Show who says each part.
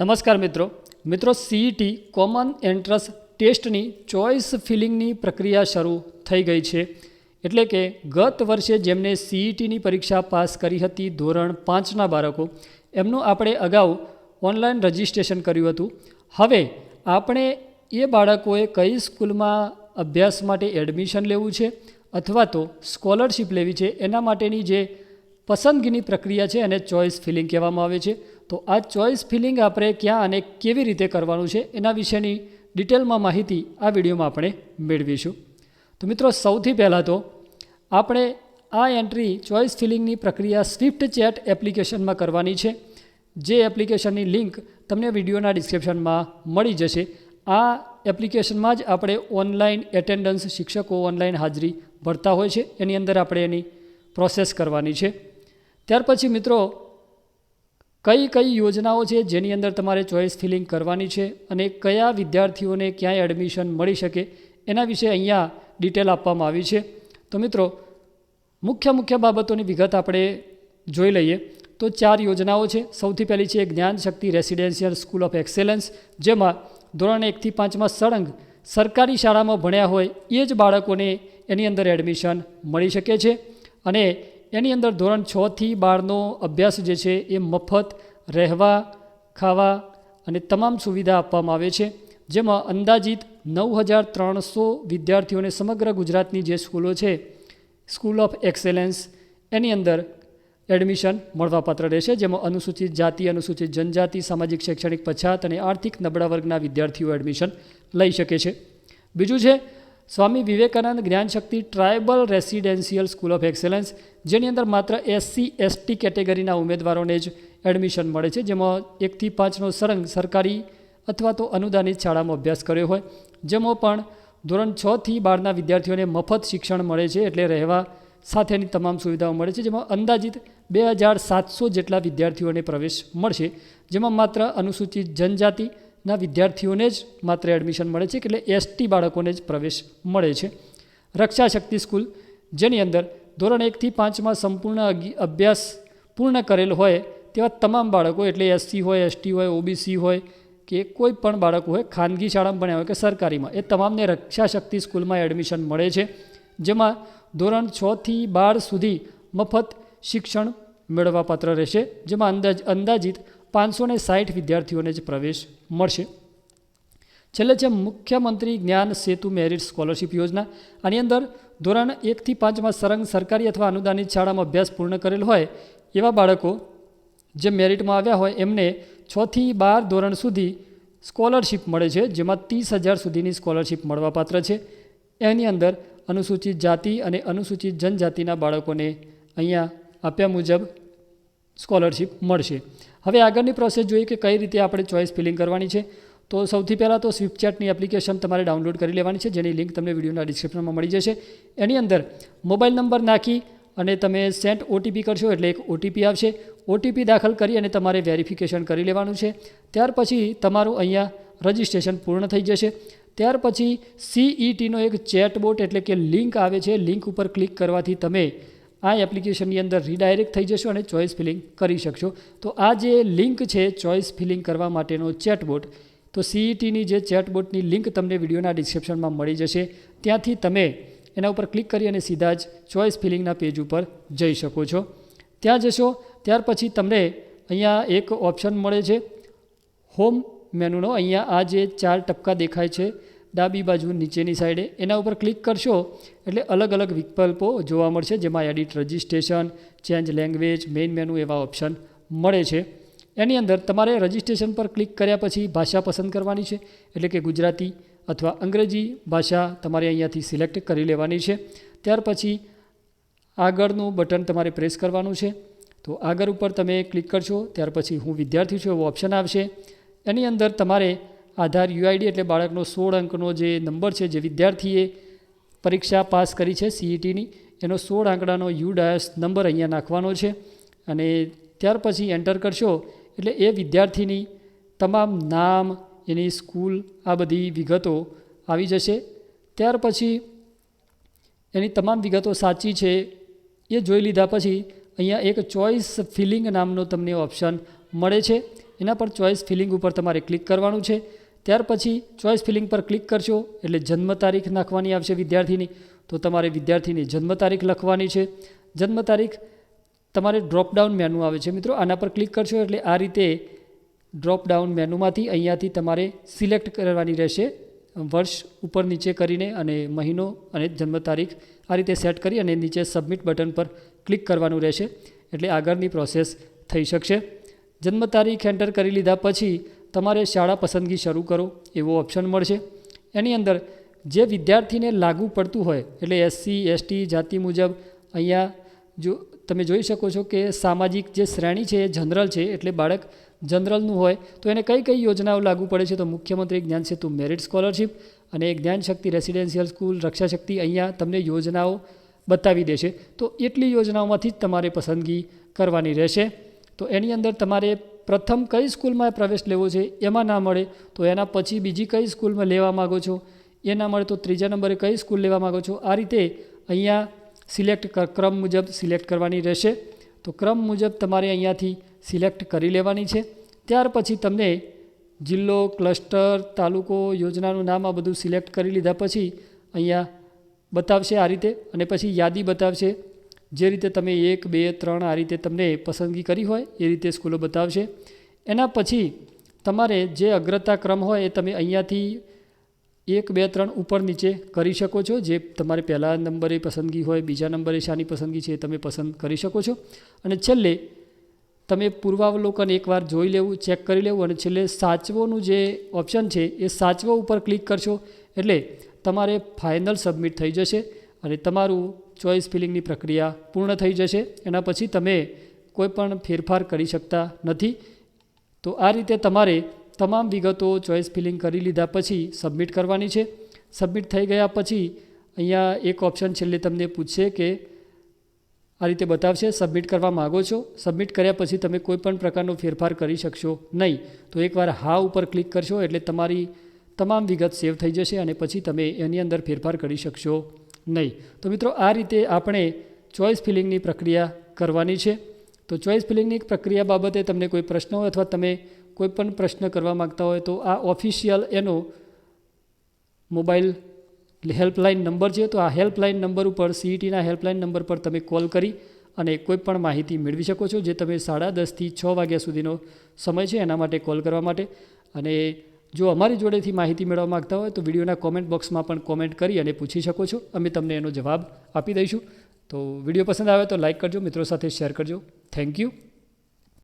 Speaker 1: નમસ્કાર મિત્રો. મિત્રો સીઈટી કોમન એન્ટ્રન્સ ટેસ્ટની ચોઇસ ફિલિંગની પ્રક્રિયા શરૂ થઈ ગઈ છે. એટલે કે ગત વર્ષે જેમને સીઈટીની પરીક્ષા પાસ કરી હતી ધોરણ પાંચના બાળકો, એમનું આપણે અગાઉ ઓનલાઈન રજિસ્ટ્રેશન કર્યું હતું. હવે આપણે એ બાળકોએ કઈ સ્કૂલમાં અભ્યાસ માટે એડમિશન લેવું છે અથવા તો સ્કોલરશિપ લેવી છે, એના માટેની જે પસંદગીની પ્રક્રિયા છે એને ચોઇસ ફિલિંગ કહેવામાં આવે છે. તો આ ચોઇસ ફિલિંગ આપણે ક્યાં અને કેવી રીતે કરવાનું છે એના વિશેની ડિટેલમાં માહિતી આ વિડીયોમાં આપણે મેળવીશું. તો મિત્રો, સૌથી પહેલાં તો આપણે આ એન્ટ્રી ચોઇસ ફિલિંગની પ્રક્રિયા સ્વિફ્ટ ચેટ એપ્લિકેશનમાં કરવાની છે. જે એપ્લિકેશનની લિંક તમને વિડીયોના ડિસ્ક્રિપ્શનમાં મળી જશે. આ એપ્લિકેશનમાં જ આપણે ઓનલાઈન એટેન્ડન્સ શિક્ષકો ઓનલાઈન હાજરી ભરતા હોય છે. એની અંદર આપણે એની પ્રોસેસ કરવાની છે. ત્યાર પછી મિત્રો કઈ કઈ યોજનાઓ છે જેની અંદર તમારે ચોઇસ ફિલિંગ કરવાની છે અને કયા વિદ્યાર્થીઓને ક્યાંય એડમિશન મળી શકે એના વિશે અહીંયા ડિટેલ આપવામાં આવી છે. તો મિત્રો, મુખ્ય મુખ્ય બાબતોની વિગત આપણે જોઈ લઈએ. તો ચાર યોજનાઓ છે. સૌથી પહેલી છે Gyan Shakti residential school of excellence, જેમાં ધોરણ એકથી પાંચમાં સળંગ સરકારી શાળામાં ભણ્યા હોય એ જ બાળકોને એની અંદર એડમિશન મળી શકે છે. અને એની અંદર ધોરણ છથી બારનો અભ્યાસ જે છે એ મફત, રહેવા, ખાવા અને તમામ સુવિધા આપવામાં આવે છે. જેમાં અંદાજિત નવ હજાર ત્રણસો વિદ્યાર્થીઓને સમગ્ર ગુજરાતની જે સ્કૂલો છે, સ્કૂલ ઓફ એક્સેલન્સ, એની અંદર એડમિશન મળવાપાત્ર રહેશે. જેમાં અનુસૂચિત જાતિ, અનુસૂચિત જનજાતિ, સામાજિક, શૈક્ષણિક, પછાત અને આર્થિક નબળા વર્ગના વિદ્યાર્થીઓ એડમિશન લઈ શકે છે. બીજું છે Swami Vivekananda Gyanshakti tribal residential school of excellence જેની અંદર માત્ર એસસી એસટી કેટેગરીના ઉમેદવારોને જ એડમિશન મળે છે, જેમાં એકથી પાંચનો સરંગ સરકારી અથવા તો અનુદાનિત શાળામાં અભ્યાસ કર્યો હોય. જેમાં પણ ધોરણ છથી બારના વિદ્યાર્થીઓને મફત શિક્ષણ મળે છે એટલે રહેવા સાથેની તમામ સુવિધાઓ મળે છે, જેમાં અંદાજિત બે હજાર સાતસો જેટલા વિદ્યાર્થીઓને પ્રવેશ મળશે, જેમાં માત્ર અનુસૂચિત જનજાતિના વિદ્યાર્થીઓને જ માત્ર એડમિશન મળે છે એટલે એસટી બાળકોને જ પ્રવેશ મળે છે. રક્ષા શક્તિ સ્કૂલ, જેની અંદર ધોરણ એકથી પાંચમાં સંપૂર્ણ અભ્યાસ પૂર્ણ કરેલ હોય, તેવા તમામ બાળકો, એટલે એસસી હોય એસટી હોય ઓબીસી હોય, કે કોઈ પણ બાળકો હોય, ખાનગી શાળામાં ભણ્યા હોય કે સરકારીમાં, એ તમામને રક્ષા શક્તિ સ્કૂલમાં એડમિશન મળે છે. જેમાં ધોરણ છથી બાર સુધી મફત શિક્ષણ મેળવવાપાત્ર રહેશે. જેમાં અંદાજ, અંદાજિત પાંચસો ને સાઠ વિદ્યાર્થીઓને જ પ્રવેશ મળશે. છેલ્લે છે, મુખ્યમંત્રી જ્ઞાન સેતુ મેરિટ સ્કોલરશિપ યોજના. આની અંદર ધોરણ એકથી પાંચમાં સરંગ સરકારી અથવા અનુદાનિત શાળામાં અભ્યાસ પૂર્ણ કરેલ હોય એવા બાળકો જે મેરિટમાં આવ્યા હોય, એમને છથી બાર ધોરણ સુધી સ્કોલરશિપ મળે છે, જેમાં ત્રીસ હજાર સુધીની સ્કોલરશિપ મળવાપાત્ર છે. એની અંદર અનુસૂચિત જાતિ અને અનુસૂચિત જનજાતિના બાળકોને અહીંયા આપ્યા મુજબ સ્કોલરશિપ મળશે. હવે આગળની પ્રોસેસ જોઈએ કે કઈ રીતે આપણે ચોઇસ ફિલિંગ કરવાની છે. તો સૌથી પહેલાં તો સ્વિપચેટની એપ્લિકેશન તમારે ડાઉનલોડ કરી લેવાની છે, જેની લિંક તમને વિડીયોના ડિસ્ક્રિપ્શનમાં મળી જશે. એની અંદર મોબાઈલ નંબર નાખી અને તમે સેન્ટ ઓટીપી કરશો એટલે એક ઓટીપી આવશે. ઓટીપી દાખલ કરી અને તમારે વેરિફિકેશન કરી લેવાનું છે. ત્યાર પછી તમારું અહીંયા રજિસ્ટ્રેશન પૂર્ણ થઈ જશે. ત્યાર પછી સીઈટીનો એક ચેટબોટ એટલે કે લિંક આવે છે લિંક ઉપર ક્લિક કરવાથી તમે આ એપ્લિકેશનની અંદર રીડાયરેક્ટ થઈ જશો અને ચોઇસ ફિલિંગ કરી શકશો. તો આ જે લિંક છે ચોઇસ ફિલિંગ કરવા માટેનો ચેટબોટ તો સીઈટીની જે ચેટબોટની લિંક તમને વિડીયોના ડિસ્ક્રિપ્શનમાં મળી જશે. ત્યાંથી તમે એના ઉપર ક્લિક કરી અને સીધા જ ચોઇસ ફિલિંગના પેજ ઉપર જઈ શકો છો. ત્યાં જશો, ત્યાર પછી તમને અહીંયા એક ઓપ્શન મળે છે. હોમ મેનુનો અહીંયા આ જે ચાર ટપકા દેખાય છે. ડાબી બાજુ નીચેની સાઈડે એના ઉપર ક્લિક કરશો એટલે અલગ અલગ વિકલ્પો જોવા મળશે, જેમાં edit registration, change language, main menu એવા ઓપ્શન મળે છે. એની અંદર તમારે રજિસ્ટ્રેશન પર ક્લિક કર્યા પછી ભાષા પસંદ કરવાની છે, એટલે કે ગુજરાતી અથવા અંગ્રેજી ભાષા તમારે અહીંયાથી સિલેક્ટ કરી લેવાની છે. ત્યાર પછી આગળનું બટન તમારે પ્રેસ કરવાનું છે. તો આગળ ઉપર તમે ક્લિક કરશો, ત્યાર પછી હું વિદ્યાર્થી છું એવો ઓપ્શન આવશે. એની અંદર તમારે આધાર યુઆઈડી એટલે બાળકનો સોળ અંકનો જે નંબર છે જે વિદ્યાર્થીએ પરીક્ષા પાસ કરી છે સીઈટીની એનો સોળ આંકડાનો યુ ડાયસ નંબર અહીંયા નાખવાનો છે અને ત્યાર પછી એન્ટર કરશો એટલે એ વિદ્યાર્થીની તમામ નામ, એની સ્કૂલ, આ બધી વિગતો આવી જશે. ત્યાર પછી એની તમામ વિગતો સાચી છે એ જોઈ લીધા પછી અહીંયા એક ચોઇસ ફિલિંગ નામનો તમને ઓપ્શન મળે છે. એના પર ચોઇસ ફિલિંગ ઉપર તમારે ક્લિક કરવાનું છે. ત્યાર પછી ચોઇસ ફિલિંગ પર ક્લિક કરશો એટલે જન્મ તારીખ નાખવાની આવશે વિદ્યાર્થીની. તો તમારે વિદ્યાર્થીની જન્મ તારીખ લખવાની છે. જન્મ તારીખ તમારે ડ્રોપડાઉન મેનુ આવે છે મિત્રો. આના પર ક્લિક કરશો એટલે આ રીતે ડ્રોપડાઉન મેનુમાંથી અહીંયાથી તમારે સિલેક્ટ કરવાની રહેશે. વર્ષ ઉપર નીચે કરીને અને મહિનો અને જન્મ તારીખ આ રીતે સેટ કરી અને નીચે સબમિટ બટન પર ક્લિક કરવાનું રહેશે. એટલે આગળની પ્રોસેસ થઈ શકશે. જન્મ તારીખ એન્ટર કરી લીધા પછી તમારે શાળા પસંદગી શરૂ કરો એવો ઓપ્શન મળશે. એની અંદર જે વિદ્યાર્થીને લાગુ પડતું હોય, એટલે એસસી એસટી જાતિ મુજબ અહીંયા જો તમે જોઈ શકો છો કે સામાજિક જે શ્રેણી છે એ જનરલ છે, એટલે બાળક જનરલનું હોય, તો એને કઈ કઈ યોજનાઓ લાગુ પડે છે તો મુખ્યમંત્રી જ્ઞાન સેતુ મેરિટ સ્કોલરશિપ અને જ્ઞાન શક્તિ રેસિડેન્શિયલ સ્કૂલ, રક્ષા શક્તિ અહીંયા તમને યોજનાઓ બતાવી દેશે. તો એટલી યોજનાઓમાંથી જ તમારે પસંદગી કરવાની રહેશે. તો એની અંદર તમારે પ્રથમ કઈ સ્કૂલમાં પ્રવેશ લેવો છે, એમાં ના મળે, તો એના પછી બીજી કઈ સ્કૂલમાં લેવા માગો છો? એ ના મળે તો ત્રીજા નંબરે કઈ સ્કૂલ લેવા માગો છો? આ રીતે અહીંયા સિલેક્ટ ક્રમ મુજબ સિલેક્ટ કરવાની રહેશે. તો ક્રમ મુજબ તમારે અહીંયાથી સિલેક્ટ કરી લેવાની છે. ત્યાર પછી તમને જિલ્લો, ક્લસ્ટર, તાલુકો, યોજનાનું નામ આ બધું સિલેક્ટ કરી લીધા પછી અહીંયા બતાવશે આ રીતે અને પછી યાદી બતાવશે. જે રીતે તમે એક, બે, ત્રણ આ રીતે તમને પસંદગી કરી હોય, એ રીતે સ્કૂલો બતાવશે. એના પછી તમારે જે અગ્રતા ક્રમ હોય એ તમે અહીંયાથી એક, બે, ત્રણ ઉપર નીચે કરી શકો છો. જે તમારે પહેલા નંબરે પસંદગી હોય, બીજા નંબરે શાની પસંદગી છે એ તમે પસંદ કરી શકો છો. અને છેલ્લે તમે પૂર્વાવલોકન એકવાર જોઈ લેવું, ચેક કરી લેવું અને છેલ્લે સાચવોનું જે ઓપ્શન છે એ સાચવો ઉપર ક્લિક કરશો. એટલે તમારે ફાઇનલ સબમિટ થઈ જશે અને તમારું ચોઇસ ફિલિંગની પ્રક્રિયા પૂર્ણ થઈ જશે. એના પછી તમે કોઈ પણ ફેરફાર કરી શકતા નથી. તો આ રીતે તમારે તમામ વિગતો ચોઇસ ફિલિંગ કરી લીધા પછી સબમિટ કરવાની છે. સબમિટ થઈ ગયા પછી અહીંયા એક ઓપ્શન છેલ્લે તમને પૂછશે કે આ રીતે બતાવશે સબમિટ કરવા માગો છો. સબમિટ કર્યા પછી તમે કોઈ પણ પ્રકારનો ફેરફાર કરી શકશો નહીં. તો એકવાર હા ઉપર ક્લિક કરશો એટલે તમારી તમામ વિગત સેવ થઈ જશે અને પછી તમે એની અંદર ફેરફાર કરી શકશો નહીં. તો મિત્રો, આ રીતે આપણે ચોઇસ ફિલિંગની પ્રક્રિયા કરવાની છે. તો ચોઇસ ફિલિંગની પ્રક્રિયા બાબતે તમને કોઈ પ્રશ્ન હોય અથવા તમે કોઈ પણ પ્રશ્ન કરવા માગતા હોય તો આ ઓફિશિયલ એનો મોબાઈલ હેલ્પલાઇન નંબર છે. તો આ હેલ્પલાઇન નંબર ઉપર સીઈટીના હેલ્પલાઇન નંબર પર તમે કોલ કરી અને કોઈ પણ માહિતી મેળવી શકો છો, જે તમે સાડા દસથી છ વાગ્યા સુધીનો સમય છે એના માટે કોલ કરવા માટે. અને જો અમારી જોડેથી માહિતી મેળવવા માગતા હોય તો વિડીયોના કોમેન્ટ બોક્સમાં પણ કોમેન્ટ કરી અને પૂછી શકો છો. અમે તમને એનો જવાબ આપી દઈશું. તો વીડિયો પસંદ આવે તો લાઇક કરજો, મિત્રો સાથે શેર કરજો. Thank you